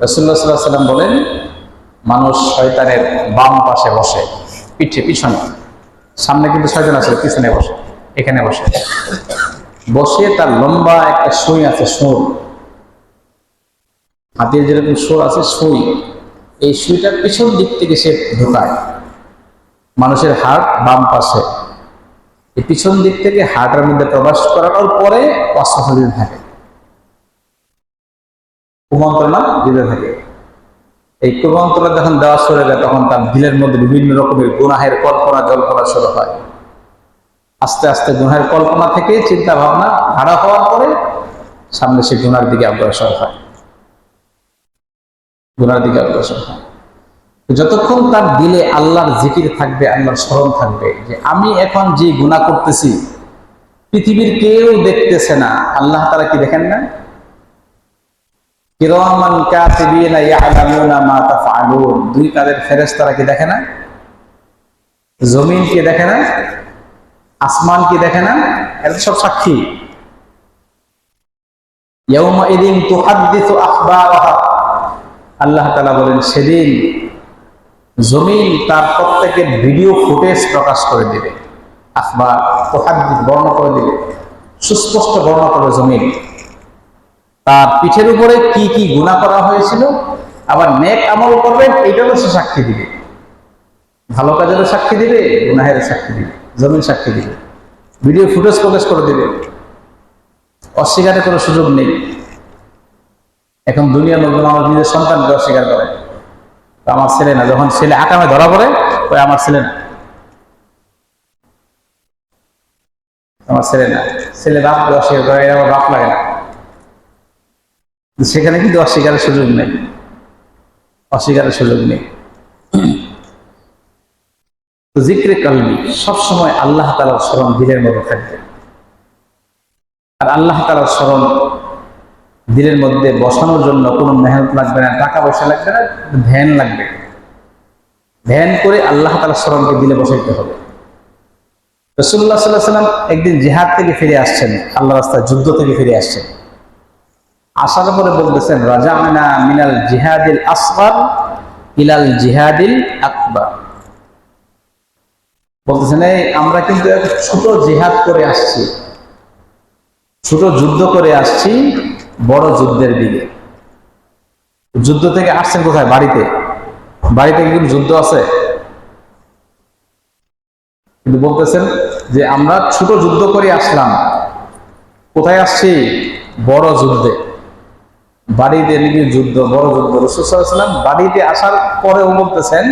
রসুল্লাহ সাল্লাহ সাল্লাম বলেন, মানুষ শয়তানের বাম পাশে বসে, পিঠে, পিছনে। সামনে কিন্তু শয়তান আছে, পিছনে বসে, এখানে বসে। বসে তার লম্বা একটা সুই আছে, সুর। হাতের যেরকম সুর আছে, সুই। এই সুইটার পিছন দিক থেকে সে ঢোকায়। মানুষের হাট বাম পাশে। এই পিছন দিক থেকে হাটের মধ্যে প্রবেশ করানোর পরে অস্ত্র থাকে। কুমন্ত্রণা দিতে থাকে। এই কুমন্ত্রণা যখন দেওয়া শুরু যায়, তখন তার দিলের মধ্যে বিভিন্ন রকমের গুনাহের কল্পনা, জল্পনা শুরু হয়। আস্তে আস্তে গুনাহের কল্পনা থেকে চিন্তা ভাবনা ভাড়া হওয়ার পরে সামনে সে গুনার দিকে অগ্রসর হয়। গুনার দিকে অগ্রসর হয়। যতক্ষণ তার দিলে আল্লাহর জিকির থাকবে, আল্লাহর স্মরণ থাকবে, যে আমি এখন যে গুনাহ করতেছি, পৃথিবীর কেউ দেখতেছে না, আল্লাহ তারা কি দেখেন না? কিরামান কাতিবিনা ইয়ালামুনা মা তাফআলুন। দুই কাদের ফেরেশতারা কি দেখে না? জমিন কি দেখে না? আসমান কি দেখে না? এরা সব সাক্ষী। ইয়াউমা ইদিন তুহাদ্দিসু আখবারাহা। আল্লাহ তাআলা বলেন, সেদিন জমিন তার প্রত্যেকের ভিডিও ফুটেজ প্রকাশ করে দিবে। আখবার, তুহাদ্দিস বর্ণনা করে দিবে। সুস্পষ্ট বর্ণনা করবে জমিন। তার পিঠের উপরে কি কি গুণা করা হয়েছিল? আবার নেক আমল করবেন, এইটারও সে সাক্ষী দিবে। ভালো কাজেরও সাক্ষী দিবে গুনাহের সাক্ষী দিবে, জমিন সাক্ষী দিবে। ভিডিও ফুটেজ প্রকাশ করে দিবে। অস্বীকারের কোনো সুযোগ নেই। এখন দুনিয়ার লোকজন আমার নিজের সন্তানকে অস্বীকার করে। আমার ছেলে না, যখন ছেলে আকামে ধরা পড়ে, ওই আমার ছেলে না। আমার ছেলে না। ছেলে বাপকে অস্বীকার করে এরা আমার বাপ লাগে না। সেখানে কিন্তু অস্বীকারের সুযোগ নেই। অস্বীকারের সুযোগ নেই। তো জিক্রে কালবি, সবসময় আল্লাহ তালার স্মরণ দিলের মধ্যে থাকবে। আর আল্লাহ তালার স্মরণ দিলের মধ্যে বসানোর জন্য কোনো মেহনত লাগবে না, টাকা পয়সা লাগবে না, ধ্যান লাগবে। ধ্যান করে আল্লাহ তালার স্মরণকে দিলে বসাইতে হবে। রসুল্লাহ সাল্লাহ সাল্লাম একদিন জেহাদ থেকে ফিরে আসছেন আল্লাহ রাস্তায় যুদ্ধ থেকে ফিরে আসছেন। আসার পরে বলতেছেন রাজা আমিনা মিনাল জিহাদিল আসগর ইলাল জিহাদিল আকবর। বলতেছেন, এই, আমরা কিন্তু ছোট জিহাদ করে আসছি। ছোট যুদ্ধ করে আসছি বড় যুদ্ধের দিকে। যুদ্ধ থেকে আসছেন কোথায়? বাড়িতে। বাড়িতে কিন্তু যুদ্ধ আছে? কিন্তু বলতেছেন যে, আমরা ছোট যুদ্ধ করে আসলাম। কোথায় আসছি? বড় যুদ্ধে। বাড়িতে নাকি যুদ্ধ, বড় যুদ্ধ। রসুলাম বাড়িতে আসার পরেও বলতেছেন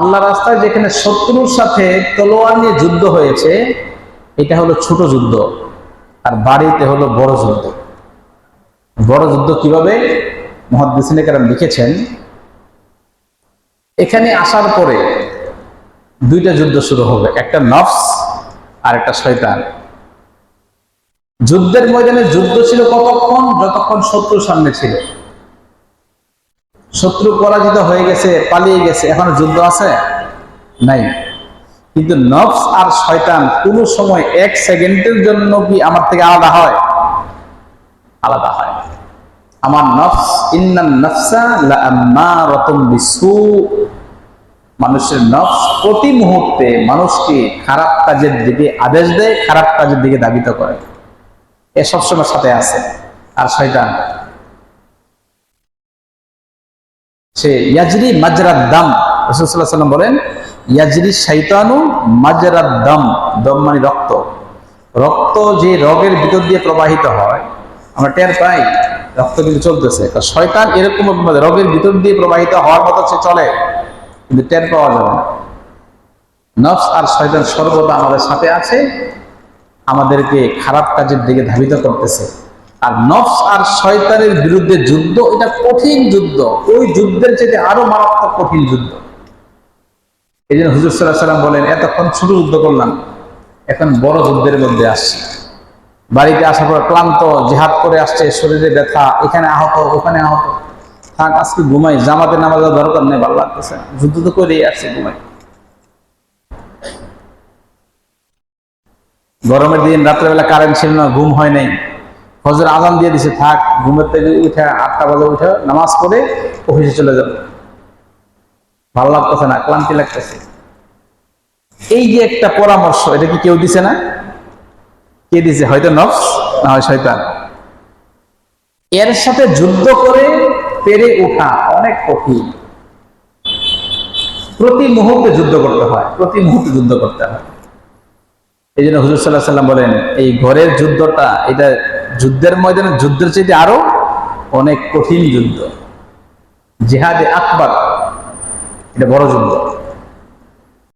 আল্লাহ রাস্তায় যেখানে শত্রুর সাথে তলোয়ার নিয়ে যুদ্ধ হয়েছে, এটা হলো ছোট যুদ্ধ আর বাড়িতে হলো বড় যুদ্ধ। বড় যুদ্ধ কীভাবে? মহাদিসিনে লিখেছেন, এখানে আসার পরে দুইটা যুদ্ধ শুরু হবে, একটা নফস আর একটা শয়তান। যুদ্ধের ময়দানে যুদ্ধ ছিল কতক্ষণ? যতক্ষণ শত্রু সামনে ছিল। শত্রু পরাজিত হয়ে গেছে, পালিয়ে গেছে। এখন যুদ্ধ আছে? নাই। কিন্তু নফস আর শয়তান কোনো সময় এক সেকেন্ডের জন্য কি আমার থেকে আলাদা হয়? আলাদা হয়। আমার নফস, ইন্নান নফসা লামারাতুম বিসু। মানুষের নফস প্রতি মুহূর্তে মানুষকে খারাপ কাজের দিকে আদেশ দেয়, খারাপ কাজের দিকে দাবিত করে। এ সবসময় সাথে আছে। আর শয়তান, সে ইয়াজরি মাজরাদ দাম রসুল্লাহ সাল্লাম বলেন, ইয়াজরি শৈতানু মাজরাদ দম দম মানে রক্ত। রক্ত যে রগের ভিতর দিয়ে প্রবাহিত হয়, আমরা টের পাই, রক্ত কিন্তু চলতেছে। শয়তান এরকম রগের ভিতর দিয়ে প্রবাহিত হওয়ার মতো সে চলে, কিন্তু টের পাওয়া যাবে না। নফস আর শয়তান সর্বদা আমাদের সাথে আছে আমাদেরকে খারাপ কাজের দিকে ধাবিত করতেছে। আর নফস আর শয়তানের বিরুদ্ধে যুদ্ধ, এটা কঠিন যুদ্ধ। ওই যুদ্ধের চেয়ে আরও মারাত্মক কঠিন যুদ্ধ। এই জন্য হুজুর সাল্লাহ সাল্লাম বলেন, এতক্ষণ ছোট যুদ্ধ করলাম, এখন বড় যুদ্ধের মধ্যে আসছি। বাড়িতে আসার পর ক্লান্ত, জেহাদ করে আসছে, শরীরে ব্যথা, এখানে আহত, ওখানে আহত। থাক, আজকে ঘুমাই, জামাতে নামাজের দরকার নেই, ভালো লাগতেছে যুদ্ধ তো করেই আসছে, ঘুমাই। গরমের দিন, রাত্রেবেলা কারেন্ট ছিল না, ঘুম হয় নাই। হজর আজান দিয়ে দিছে, থাক, ঘুমের থেকে উঠে আটটা বাজে উঠে নামাজ পড়ে অফিসে চলে যাবে। ভালো লাগতেছে না, ক্লান্তি লাগতেছে। এই যে একটা পরামর্শ, এটা কি কেউ দিছে না? কে দিছে, হয়তো নফস, না হয় শয়তান? এর সাথে যুদ্ধ করে পেরে ওঠা অনেক কঠিন। প্রতি মুহূর্তে যুদ্ধ করতে হয়, প্রতি মুহূর্তে যুদ্ধ করতে হয়। এই জন্য হুজুর সাল্লাহ সাল্লাম বলেন, এই ঘরের যুদ্ধটা, এটা যুদ্ধের ময়দানে যুদ্ধের চাইতে আরও অনেক কঠিন যুদ্ধ। জেহাদে আকবর, এটা বড় যুদ্ধ।